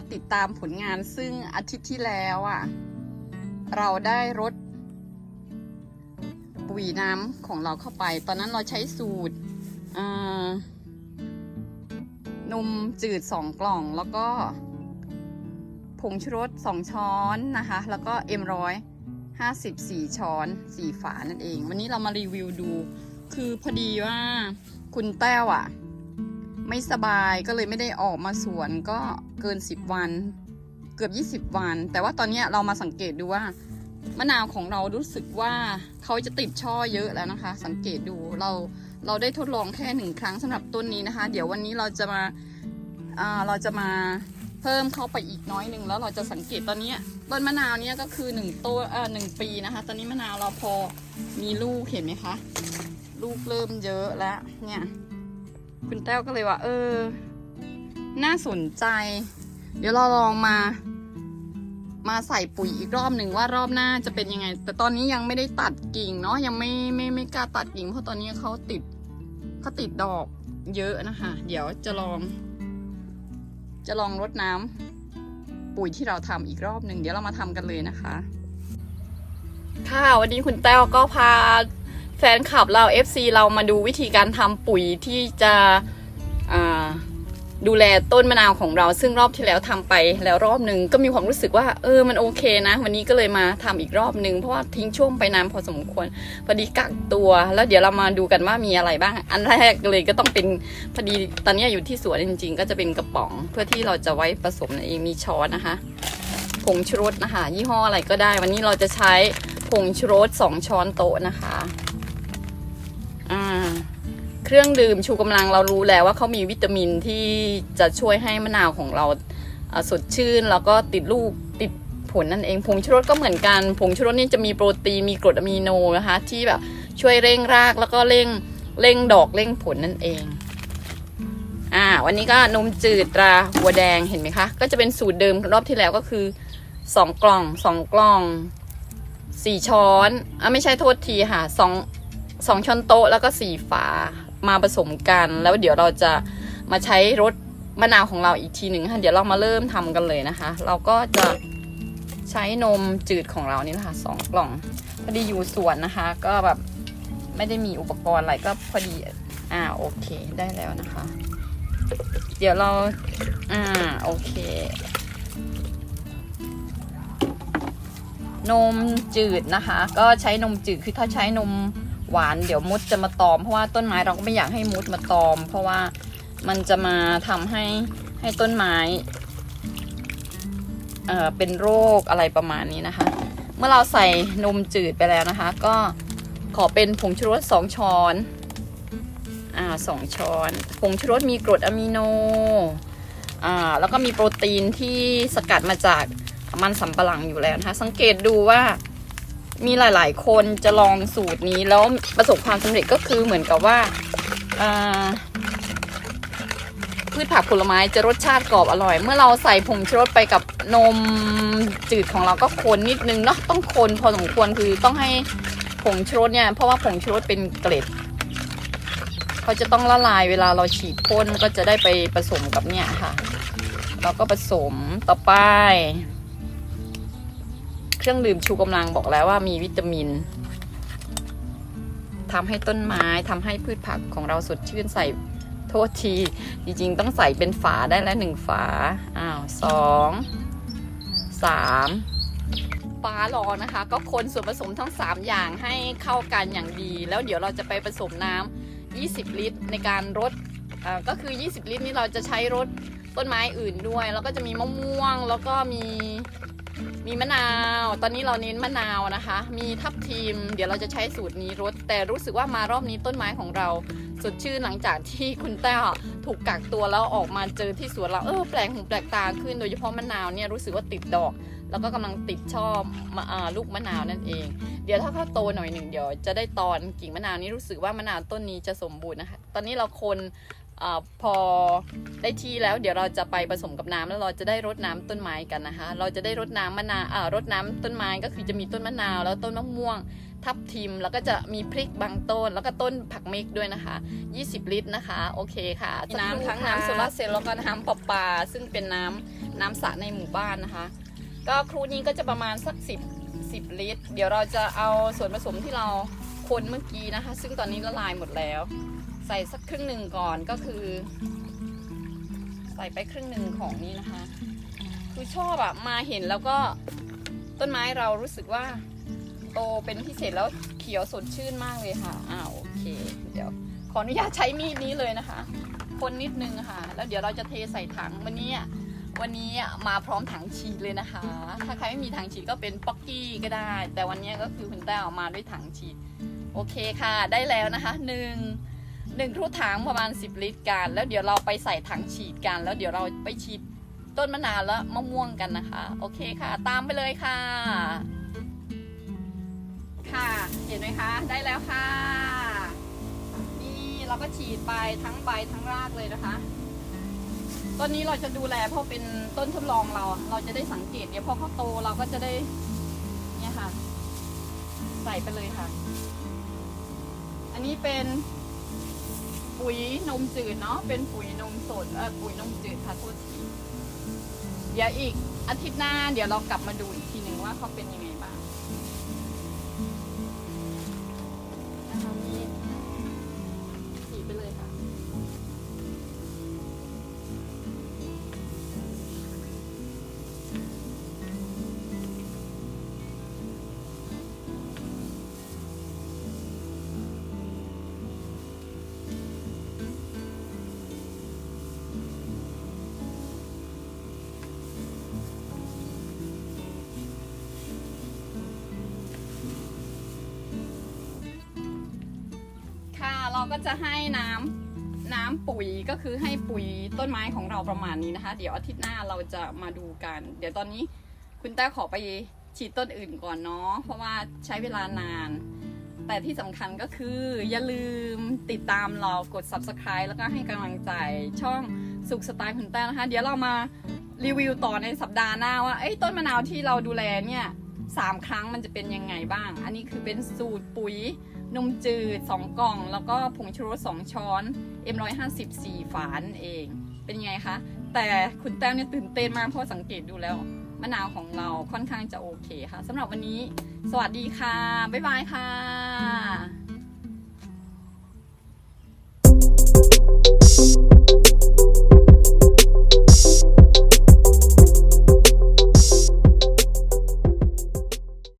มาติดตามผลงานซึ่งอาทิตย์ที่แล้วอะ เราได้รดปุ๋ยน้ำของเราเข้าไป ตอนนั้นเราใช้สูตรนมจืดสองกล่องแล้วก็ผงชูรสสองช้อนนะคะ แล้วก็เอ็มร้อยห้าสิบสี่ช้อนสี่ฝานั่นเอง วันนี้เรามารีวิวดู คือพอดีว่าคุณแต้วอะ ไม่สบายก็เลยไม่ได้ออกมาสวนก็เกิน 10 วัน เกือบ 20 วัน แต่ว่าตอนนี้เรามาสังเกตดูว่ามะนาวของเรารู้สึกว่าเขาจะติดช่อเยอะแล้วนะคะ สังเกตดูเราเราได้ทดลองแค่หนึ่งครั้งสำหรับต้นนี้นะคะ เดี๋ยววันนี้เราจะมาเราจะมาเพิ่มเข้าไปอีกน้อยหนึ่งแล้วเราจะสังเกตตอนนี้ต้นมะนาวเนี้ยก็คือหนึ่งต้นหนึ่งปีนะคะ ตอนนี้มะนาวเราพอมีลูกเห็นไหมคะ ลูกเริ่มเยอะแล้วเนี่ย คุณแต้วก็เลยว่า เออ น่าสนใจ เดี๋ยวเราลองมา มาใส่ปุ๋ยอีกรอบหนึ่งว่ารอบหน้าจะเป็นยังไง แต่ตอนนี้ยังไม่ได้ตัดกิ่งเนาะยังไม่ไม่ไม่กล้าตัดกิ่ง เพราะตอนนี้เขาติดเขาติดดอกเยอะนะคะ เดี๋ยวจะลอง จะลองรดน้ำปุ๋ยที่เราทำอีกรอบหนึ่งเดี๋ยวเรามาทำกันเลยนะคะ ค่ะวันนี้คุณแต้วก็พา แฟนคลับเรา FC เรามาดูวิธีการทำปุ๋ยที่จะดูแลต้นมะนาวของเรา ซึ่งรอบที่แล้วทำไปแล้วรอบหนึ่งก็มีความรู้สึกว่า เออมันโอเคนะ วันนี้ก็เลยมาทำอีกรอบหนึ่งเพราะว่าทิ้งช่วงไปนานพอสมควรพอดีกักตัว แล้วเดี๋ยวเรามาดูกันว่ามีอะไรบ้าง อันแรกเลยก็ต้องเป็นพอดีตอนนี้อยู่ที่สวนจริง ๆ ก็จะเป็นกระป๋อง เพื่อที่เราจะไว้ผสมเองมีช้อนนะคะผงชูรสนะคะยี่ห้ออะไรก็ได้ วันนี้เราจะใช้ผงชูรสสองช้อนโต๊ะนะคะ เครื่องดื่มชูกำลังเรารู้แล้วว่าเขามีวิตามินที่จะช่วยให้มะนาวของเราอ่าสดชื่น แล้วก็ติดลูกติดผลนั่นเองผงชูรสก็เหมือนกันผงชูรสนี่จะมีโปรตีนมีกรดอะมิโนนะคะ ที่แบบช่วยเร่งรากแล้วก็เร่งเร่งดอกเร่งผลนั่นเองอ่าวันนี้ก็นมจืดตราหัวแดงเห็นไหมคะ ก็จะเป็นสูตรเดิมรอบที่แล้วก็คือสองกล่องสองกล่องสี่ช้อนอะไม่ใช่โทษทีค่ะสองสองช้อนโต๊ะแล้วก็สี่ฝา มาผสมกัน แล้วเดี๋ยวเราจะมาใช้รสมะนาวของเราอีกทีหนึ่งค่ะเดี๋ยวเรามาเริ่มทำกันเลยนะคะ เราก็จะใช้นมจืดของเรานี่นะคะสองกล่องพอดีอยู่สวนนะคะ ก็แบบไม่ได้มีอุปกรณ์อะไรก็พอดีอ่าโอเคได้แล้วนะคะ เดี๋ยวเราอ่าโอเคนมจืดนะคะ ก็ใช้นมจืดคือถ้าใช้นม หวานเดี๋ยวมดจะมาตอมเพราะว่าต้นไม้เราก็ไม่อยากให้มดมาตอม เพราะว่ามันจะมาทำให้ให้ต้นไม้เอ่อเป็นโรคอะไรประมาณนี้นะคะ เมื่อเราใส่นมจืดไปแล้วนะคะ ก็ขอเป็นผงชูรสสองช้อนอ่าสองช้อนผงชูรสมีกรดอะมิโนอ่าแล้วก็มีโปรตีนที่สกัดมาจากมันสำปะหลังอยู่แล้วนะคะ สังเกตดูว่า มีหลาย ๆ คนจะลองสูตรนี้แล้วประสบความสำเร็จก็คือเหมือนกับว่าอ่าพืชผักผลไม้จะรสชาติกรอบอร่อย เมื่อเราใส่ผงชูรสไปกับนมจืดของเราก็คนนิดนึงเนาะต้องคนพอสมควรคือต้องให้ผงชูรสเนี่ยเพราะว่าผงชูรสเป็นเกล็ดเขาจะต้องละลายเวลาเราฉีดพ่นก็จะได้ไปผสมกับเนี่ยค่ะ เราก็ผสมต่อไป เครื่องดื่มชูกำลังบอกแล้วว่ามีวิตามินทำให้ต้นไม้ทำให้พืชผักของเราสดชื่นใส่โทษที จริงๆ ต้องใส่เป็นฝาได้แล้วหนึ่งฝา อ้าวสองสามฟ้ารอนะคะ ก็คนส่วนผสมทั้ง 3 อย่างให้เข้ากันอย่างดี แล้วเดี๋ยวเราจะไปผสมน้ำ 20 ลิตรในการรดก็คือ 20 ลิตรนี้เราจะใช้รดต้นไม้อื่นด้วย แล้วก็จะมีมะม่วง แล้วก็มี มีมะนาว ตอนนี้เราเน้นมะนาวนะคะ มีทับทิม เดี๋ยวเราจะใช้สูตรนี้รดแต่รู้สึกว่ามารอบนี้ต้นไม้ของเราสดชื่นหลังจากที่คุณแต้วถูกกักตัวแล้วออกมาเจอที่สวนเราเออแปลกหูแปลกตาขึ้นโดยเฉพาะมะนาวเนี่ยรู้สึกว่าติดดอก แล้วก็กำลังติดชอบอลูกมะนาวนั่นเอง เดี๋ยวถ้าเขาโตหน่อยหนึ่งเดี๋ยวจะได้ตอนกิ่งมะนาวนี้รู้สึกว่ามะนาวต้นนี้จะสมบูรณ์นะคะ ตอนนี้เราคน อาพอได้ที่แล้วเดี๋ยวเราจะไปผสมกับน้ำแล้วเราจะได้รดน้ำต้นไม้กันนะคะ เราจะได้รดน้ำมะนาวอ่ารดน้ำต้นไม้ก็คือจะมีต้นมะนาวแล้วต้นมะม่วง ทับทิมแล้วก็จะมีพริกบางต้น แล้วก็ต้นผักเมกด้วยนะคะ 20 ลิตรนะคะ โอเคค่ะ น้ำทั้งน้ำโซลาร์เซลล์แล้วก็น้ำประปา ซึ่งเป็นน้ำน้ำสระในหมู่บ้านนะคะ ก็ครูนี้ก็จะประมาณสัก 10 10 ลิตร เดี๋ยวเราจะเอาส่วนผสมที่เราคนเมื่อกี้นะคะ ซึ่งตอนนี้ละลายหมดแล้ว ใส่สักครึ่งหนึ่งก่อนก็คือ ใส่ไปครึ่งหนึ่งของนี้นะคะ คือชอบอะมาเห็นแล้วก็ต้นไม้เรารู้สึกว่าโตเป็นพิเศษแล้วเขียวสดชื่นมากเลยค่ะอ้าวโอเค เดี๋ยว ขออนุญาตใช้มีดนี้เลยนะคะ คนนิดนึงค่ะ แล้วเดี๋ยวเราจะเทใส่ถังวันนี้วันนี้มาพร้อมถังฉีดเลยนะคะ ถ้าใครไม่มีถังฉีดก็เป็นป๊อกกี้ก็ได้ แต่วันนี้ก็คือคุณแต้วเอามาด้วยถังฉีด โอเคค่ะ ได้แล้วนะคะหนึ่ง หนึ่งรูถังประมาณ 10 ลิตรกัน แล้วเดี๋ยวเราไปใส่ถังฉีดกัน แล้วเดี๋ยวเราไปฉีดต้นมะนาวและมะม่วงกันนะคะ โอเคค่ะ ตามไปเลยค่ะ ค่ะ เห็นไหมคะ ได้แล้วค่ะ นี่เราก็ฉีดไปทั้งใบทั้งรากเลยนะคะต้นนี้เราจะดูแลเพราะเป็นต้นทดลองเรา เราจะได้สังเกตเดี๋ยวพอเขาโตเราก็จะได้ เนี่ยค่ะ ใส่ไปเลยค่ะ อันนี้เป็น ปุ๋ยนมจืดเนาะเป็นปุ๋ยนมสดเออปุ๋ยนมจืดค่ะโทษทีเดี๋ยวอีกอาทิตย์หน้าเดี๋ยวเรากลับมาดูอีกทีหนึ่งว่าเขาเป็นยังไง เราก็จะให้น้ำน้ำปุ๋ยก็คือให้ปุ๋ยต้นไม้ของเราประมาณนี้นะคะ เดี๋ยวอาทิตย์หน้าเราจะมาดูกัน เดี๋ยวตอนนี้คุณแต้ขอไปฉีดต้นอื่นก่อนเนาะเพราะว่าใช้เวลานาน แต่ที่สำคัญก็คืออย่าลืมติดตามเรากด subscribe แล้วก็ให้กำลังใจช่องสุขสไตล์คุณแต้นะคะ เดี๋ยวเรามารีวิวต่อในสัปดาห์หน้าว่าเอ้ต้นมะนาวที่เราดูแลเนี่ย สามครั้งมันจะเป็นยังไงบ้าง อันนี้คือเป็นสูตรปุ๋ยนมจืด 2 กล่อง แล้วก็ผงชูรส2ช้อน M150 4ฝานั่นเอง เป็นยังไงคะ แต่คุณแต้วเนี่ยตื่นเต้นมากเพราะสังเกตดูแล้ว มะนาวของเราค่อนข้างจะโอเคค่ะสำหรับวันนี้ สวัสดีค่ะ บ๊ายบายค่ะ